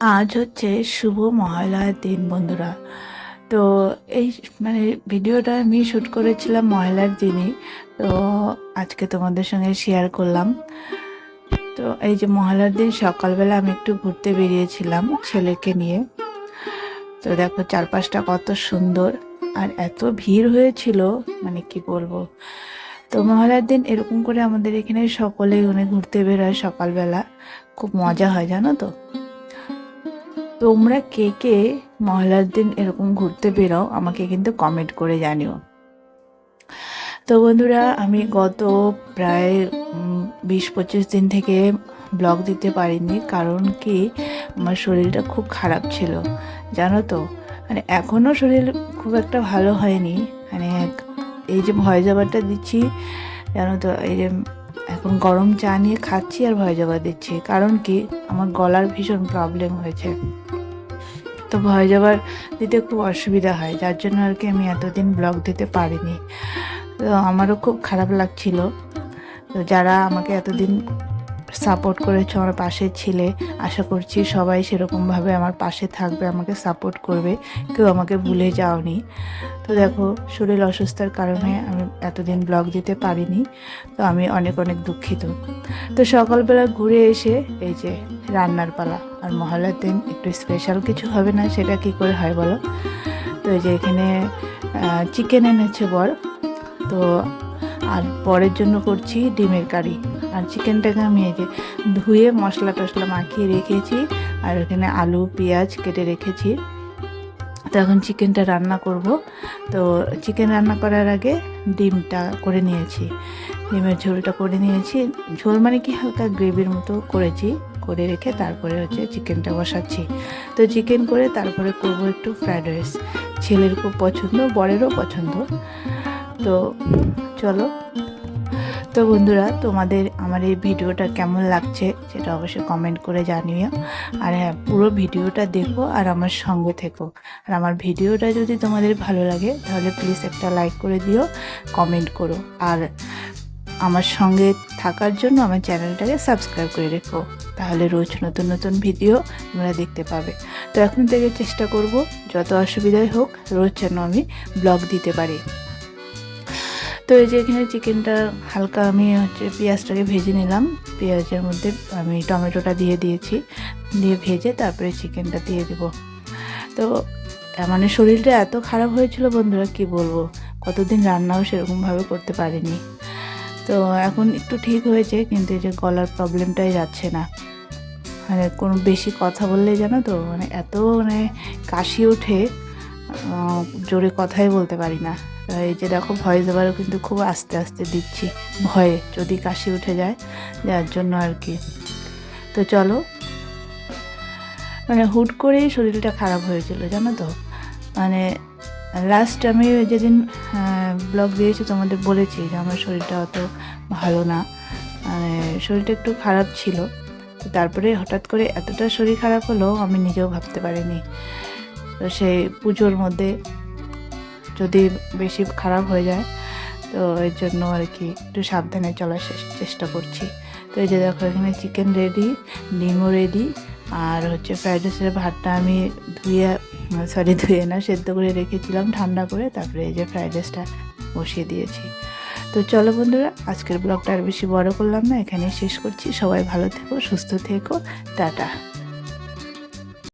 আজ হচ্ছে শুভ মহালয়ার দিন, বন্ধুরা। তো এই মানে ভিডিওটা আমি শ্যুট করেছিলাম মহালয়ার দিনই। তো আজকে তোমাদের সঙ্গে শেয়ার করলাম। তো এই যে মহালয়ার দিন, সকালবেলা আমি একটু ঘুরতে বেরিয়েছিলাম ছেলেকে নিয়ে। তো দেখো, চারপাশটা কত সুন্দর আর এত ভিড় হয়েছিল মানে কি বলব। তো মহালয়ার দিন এরকম করে আমাদের এখানে সকলে মানে ঘুরতে বেরোয় সকালবেলা। খুব মজা হয়, জানো তো? তোমরা কে কে মহলার দিন এরকম ঘুরতে বেরো, আমাকে কিন্তু কমেন্ট করে জানিও। তো বন্ধুরা, আমি গত প্রায় বিশ পঁচিশ দিন থেকে ব্লগ দিতে পারিনি, কারণ কি, আমার শরীরটা খুব খারাপ ছিল, জানো তো? মানে এখনও শরীর খুব একটা ভালো হয়নি মানে এই যে ভয় যাবারটা দিচ্ছি, জানো তো, এই যে এখন গরম চা নিয়ে খাচ্ছি আর ভয় জবা দিচ্ছি, কারণ কি? আমার গলার ভীষণ প্রবলেম হয়েছে। তো ভয় যাবার দিতে খুব অসুবিধা হয়, যার জন্য আর কি আমি এতদিন ব্লগ দিতে পারিনি। তো আমারও খুব খারাপ লাগছিল। তো যারা আমাকে এতদিন সাপোর্ট করেছ আমার পাশে ছিলে। আশা করছি সবাই সেরকমভাবে আমার পাশে থাকবে, আমাকে সাপোর্ট করবে। কেউ আমাকে ভুলে যাওনি। তো দেখো, শরীর অসুস্থতার কারণে আমি এতদিন ব্লগ দিতে পারিনি, তো আমি অনেক অনেক দুঃখিত। তো সকালবেলা ঘুরে এসে এই যে রান্নার পালা আর মহালয়ার দিন, একটু স্পেশাল কিছু হবে না, সেটা কি করে হয় বলো? তো এই যে এখানে চিকেন এনেছে বর। তো আর পরের জন্য করছি ডিমের কারি আর চিকেনটাকে আমি এই যে ধুয়ে মশলা টশলা মাখিয়ে রেখেছি আর এখানে আলু, পেঁয়াজ কেটে রেখেছি। তো এখন চিকেনটা রান্না করব। তো চিকেন রান্না করার আগে ডিমটা করে নিয়েছি। ডিমের ঝোলটা করে নিয়েছি। ঝোল মানে কি? হালকা গ্রেভির মতো করেছি, করে রেখে তারপরে হচ্ছে চিকেনটা বসাচ্ছি। তো চিকেন করে তারপরে করব একটু ফ্রায়েড রাইস। ছেলের খুব পছন্দ, বরেরও পছন্দ। তো চলো। তো বন্ধুরা, তোমাদের আমার এই ভিডিওটা কেমন লাগছে সেটা অবশ্যই কমেন্ট করে জানিও। আর হ্যাঁ পুরো ভিডিওটা দেখো আর আমার সঙ্গে থেকো। আর আমার ভিডিওটা যদি তোমাদের ভালো লাগে, তাহলে প্লিজ একটা লাইক করে দিও কমেন্ট করো। আর আমার সঙ্গে থাকার জন্য আমার চ্যানেলটাকে সাবস্ক্রাইব করে রেখো। তাহলে রোজ নতুন নতুন ভিডিও তোমরা দেখতে পাবে। তো এখন থেকে চেষ্টা করব, যত অসুবিধাই হোক, রোজ যেন আমি ব্লগ দিতে পারি। তো এই যে এখানে চিকেনটা হালকা আমি হচ্ছে পেঁয়াজটাকে ভেজে নিলাম। পেঁয়াজের মধ্যে আমি টমেটোটা দিয়ে দিয়েছি। দিয়ে ভেজে তারপরে চিকেনটা দিয়ে দেব। তো মানে শরীরটা এত খারাপ হয়েছিল বন্ধুরা, কি বলব? কতদিন রান্নাও সেরকমভাবে করতে পারিনি। তো এখন একটু ঠিক হয়েছে, কিন্তু এই যে গলার প্রবলেমটাই যাচ্ছে না। মানে কোনো বেশি কথা বললেই জানো তো মানে এত মানে কাশি ওঠে জোরে কথাই বলতে পারি না। এই যে দেখো ভয়েস ওভারও কিন্তু খুব আস্তে আস্তে দিচ্ছি ভয়ে, যদি কাশি উঠে যায়, যার জন্য আর কি। তো চলো মানে হুট করেই শরীরটা খারাপ হয়েছিল, জানো তো? মানে লাস্ট আমি যেদিন ব্লগ দিয়েছি, তোমাদের বলেছি যে আমার শরীরটা অত ভালো না। মানে শরীরটা একটু খারাপ ছিল। তারপরে হঠাৎ করে এতটা শরীর খারাপ হলো, আমি নিজেও ভাবতে পারিনি। তো সেই পুজোর মধ্যে যদি বেশি খারাপ হয়ে যায়, তো এর জন্য আর কি একটু সাবধানে চলার চেষ্টা করছি। তো এই যে দেখো, এখানে চিকেন রেডি ডিমও রেডি আর হচ্ছে ফ্রাইড রাইসের ভাতটা আমি ধুয়ে সরি ধুয়ে না, সেদ্ধ করে রেখেছিলাম ঠান্ডা করে, তারপরে এই যে ফ্রাইড রাইসটা বসিয়ে দিয়েছি। তো চলো বন্ধুরা, আজকের ব্লগটা আর বেশি বড় করলাম না এখানে শেষ করছি। সবাই ভালো থেকো, সুস্থ থেকো, টাটা।